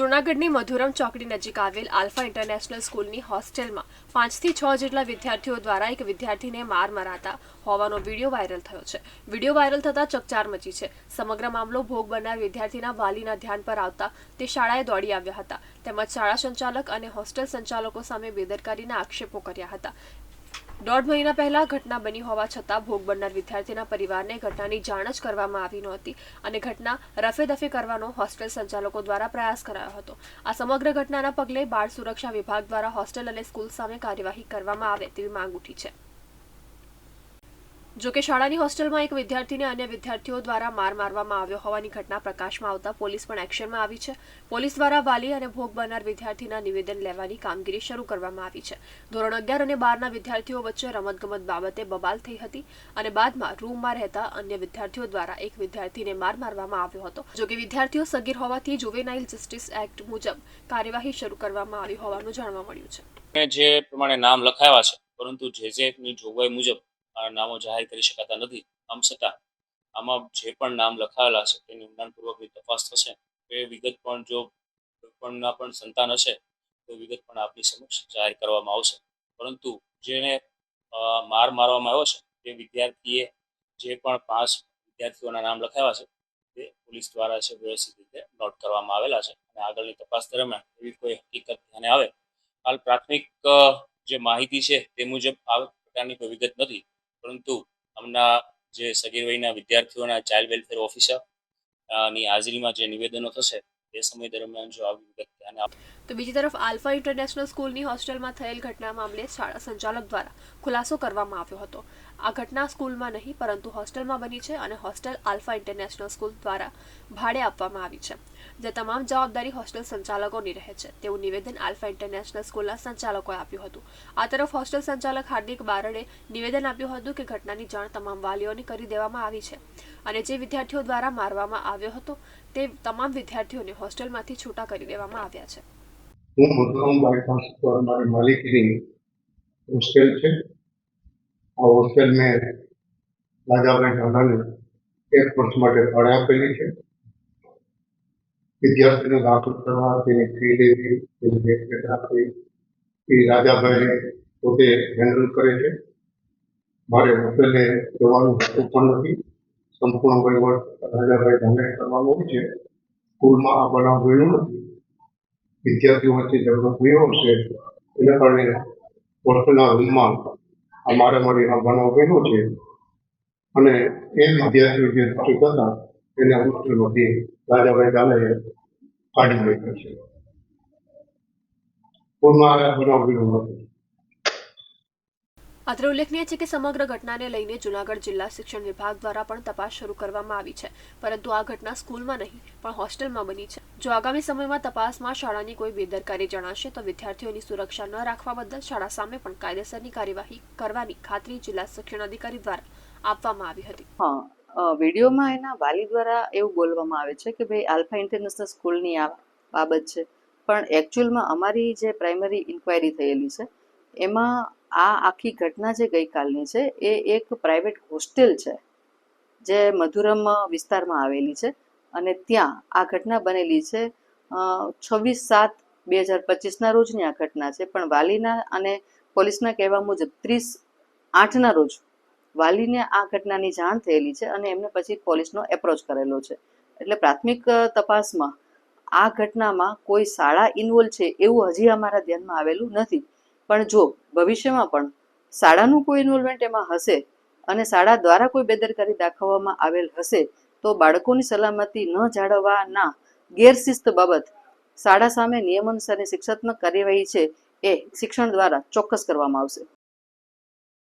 જૂનાગઢની મધુરમ ચોકડી નજીક આવેલ આલ્ફા ઇન્ટરનેશનલ સ્કૂલની હોસ્ટેલમાં પાંચથી છ જેટલા વિદ્યાર્થીઓ દ્વારા એક વિદ્યાર્થીને માર મરાતા હોવાનો વીડિયો વાયરલ થયો છે. વીડિયો વાયરલ થતાં ચકચાર મચી છે. સમગ્ર મામલો ભોગ બનનાર વિદ્યાર્થીના વાલીના ધ્યાન પર આવતા તે શાળાએ દોડી આવ્યા હતા. તેમજ શાળા સંચાલક અને હોસ્ટેલ સંચાલકો સામે બેદરકારીના આક્ષેપો કર્યા હતા. દોઢ મહિના પહેલા ઘટના બની હોવા છતાં ભોગ બનનાર વિદ્યાર્થીના પરિવારને ઘટનાની જાણ જ કરવામાં આવી નહોતી અને ઘટના રફે દફે કરવાનો હોસ્ટેલ સંચાલકો દ્વારા પ્રયાસ કરાયો હતો. આ સમગ્ર ઘટનાના પગલે બાળ સુરક્ષા વિભાગ દ્વારા હોસ્ટેલ અને સ્કૂલ સામે કાર્યવાહી કરવામાં આવે તેવી માંગ ઉઠી છે. જો કે શાળાની હોસ્ટેલમાં એક વિદ્યાર્થીને અન્ય વિદ્યાર્થીઓ દ્વારા માર મારવામાં આવ્યો હોવાની ઘટના પ્રકાશમાં આવતા પોલીસ પણ એક્શનમાં આવી છે. પોલીસ દ્વારા વાલી અને ભોગ બનનાર વિદ્યાર્થીના નિવેદન લેવાની કામગીરી શરૂ કરવામાં આવી છે. ધોરણ અગિયાર અને બારના વિદ્યાર્થીઓ વચ્ચે રમતગમત બાબતે બબાલ થઈ હતી અને બાદમાં રૂમમાં રહેતા અન્ય વિદ્યાર્થીઓ દ્વારા એક વિદ્યાર્થીને માર મારવામાં આવ્યો હતો. જો કે વિદ્યાર્થીઓ સગીર હોવાથી જુવેનાઇલ જસ્ટિસ એક્ટ મુજબ કાર્યવાહી શરૂ કરવામાં આવી હોવાનું જાણવા મળ્યું છે. જે પ્રમાણે નામ લખાયા છે, પરંતુ જે જેની જોગવાઈ મુજબ નામો જાહેર કરી શકાતા નથી. આમ છતાં, આમાં જે પણ નામ લખાયેલા છે, તેની ઊંડાણપૂર્વકની તપાસ થશે. એ વિગત પણ જો કોઈપણના પણ સંતાન હશે, તો વિગત પણ આપની સમક્ષ જાહેર કરવામાં આવશે. પરંતુ જેને માર મારવામાં આવ્યો છે, તે વિદ્યાર્થીએ જે પણ પાંચ વિદ્યાર્થીઓના નામ લખાવ્યા છે, તે પોલીસ દ્વારા છે, વ્યવસ્થિત રીતે નોટ કરવામાં આવેલા છે. અને આગળની તપાસ દરમિયાન એવી કોઈ હકીકત ધ્યાને આવે? હાલ પ્રાથમિક જે માહિતી છે, તે મુજબ આ પ્રકારની કોઈ વિગત નથી. પરંતુ હમણાં જે સગીર વિદ્યાર્થીઓના ચાઇલ્ડ વેલફેર ઓફિસરની હાજરીમાં જે નિવેદનો થશે તે સમય દરમિયાન જો આવી વિગત ધ્યાને તો બીજી તરફ આલ્ફા ઇન્ટરનેશનલ સ્કૂલની હોસ્ટેલમાં થયેલ ઘટના મામલે શાળા સંચાલક દ્વારા ખુલાસો કરવામાં આવ્યો હતો. આ ઘટના સ્કૂલમાં નહીં, પરંતુ હોસ્ટેલમાં બની છે અને હોસ્ટેલ આલ્ફા ઇન્ટરનેશનલ સ્કૂલ દ્વારા ભાડે આપવામાં આવી છે, જે તમામ જવાબદારી હોસ્ટેલ સંચાલકોની રહે છે. તેવું નિવેદન આલ્ફા ઇન્ટરનેશનલ સ્કૂલના સંચાલકોએ આપ્યું હતું. આ તરફ હોસ્ટેલ સંચાલક હાર્દિક બારડે નિવેદન આપ્યું હતું કે ઘટનાની જાણ તમામ વાલીઓને કરી દેવામાં આવી છે અને જે વિદ્યાર્થીઓ દ્વારા મારવામાં આવ્યો હતો, તે તમામ વિદ્યાર્થીઓને હોસ્ટેલમાંથી છૂટા કરી દેવામાં આવ્યા છે. હું મધુરમ બાયપાસ પર મારી માલિકીની હોસ્ટેલ છે. આ હોસ્ટેલ મેં રાજાભાઈ ઢાંડાને એક વર્ષ માટે ભાડે આપેલી છે. વિદ્યાર્થીને દાખલ કરવા, તેની ફી લેવી, તેની દેખરેખ રાખવી એ રાજાભાઈ પોતે હેન્ડલ કરે છે. મારે હોટેલને જવાનું હતું પણ નથી. સંપૂર્ણ વહીવટ રાજાભાઈ જાણે કરવાનો હોય છે. સ્કૂલમાં આ બનાવ બન્યો નથી. વિદ્યાર્થીઓ વચ્ચે ઝઘડો થયો હશે, એના કારણે હોસ્ટેલના રૂમમાં આ મારામારી આ બનાવ બન્યો છે. અને એ વિદ્યાર્થીઓ જે નક્કી હતા એને હોસ્ટેલમાંથી રાજાભાઈ ગાલાએ કાઢી મૂક્યા છે. આ બનાવ બન્યો નથી અત્રે ઉલ્લેખનીય છે કે સમગ્ર ઘટનાને લઈને જૂનાગઢ જિલ્લા શિક્ષણ વિભાગ દ્વારા પણ તપાસ શરૂ કરવામાં આવી છે. પરંતુ આ ઘટના સ્કૂલમાં નહીં, પણ હોસ્ટેલમાં બની છે. જો આગામી સમયમાં તપાસમાં શાળાની કોઈ બેદરકારી જણાશે, તો વિદ્યાર્થીઓની સુરક્ષા ન રાખવા બદલ શાળા સામે પણ કાયદેસરની કાર્યવાહી કરવાની ખાતરી જિલ્લા શિક્ષણ અધિકારી દ્વારા આપવામાં આવી હતી. હા વિડીયોમાં એના વાલી દ્વારા એવું બોલવામાં આવે છે કે ભાઈ આલ્ફા ઇન્ટરનેશનલ સ્કૂલની આ બાબત છે. પણ એકચ્યુઅલમાં અમારી જે પ્રાઇમરી ઇન્ક્વાયરી થયેલી છે, એમાં આ આખી ઘટના જે ગઈકાલની છે, એ એક પ્રાઇવેટ હોસ્ટેલ છે, જે મધુરમ વિસ્તારમાં આવેલી છે અને ત્યાં આ ઘટના બનેલી છે છવ્વીસ સાત બે હજાર પચીસના રોજની આ ઘટના છે, પણ વાલીના અને પોલીસના કહેવા મુજબ ત્રીસ આઠના રોજ વાલીને આ ઘટનાની જાણ થયેલી છે અને એમને પછી પોલીસનો એપ્રોચ કરેલો છે. એટલે પ્રાથમિક તપાસમાં આ ઘટનામાં કોઈ શાળા ઇન્વોલ્વ છે એવું હજી અમારા ધ્યાનમાં આવેલું નથી. પણ જો ભવિષ્યમાં પણ શાળાનું કોઈ ઇન્વોલ્વમેન્ટ એમાં હશે અને શાળા દ્વારા કોઈ બેદરકારી દાખવવામાં આવેલ હશે, તો બાળકોની સલામતી ન જાળવવાના ગેરશિસ્ત બાબત શાળા સામે નિયમન અને શિક્ષાત્મક કાર્યવાહી છે એ શિક્ષણ દ્વારા ચોક્કસ કરવામાં આવશે.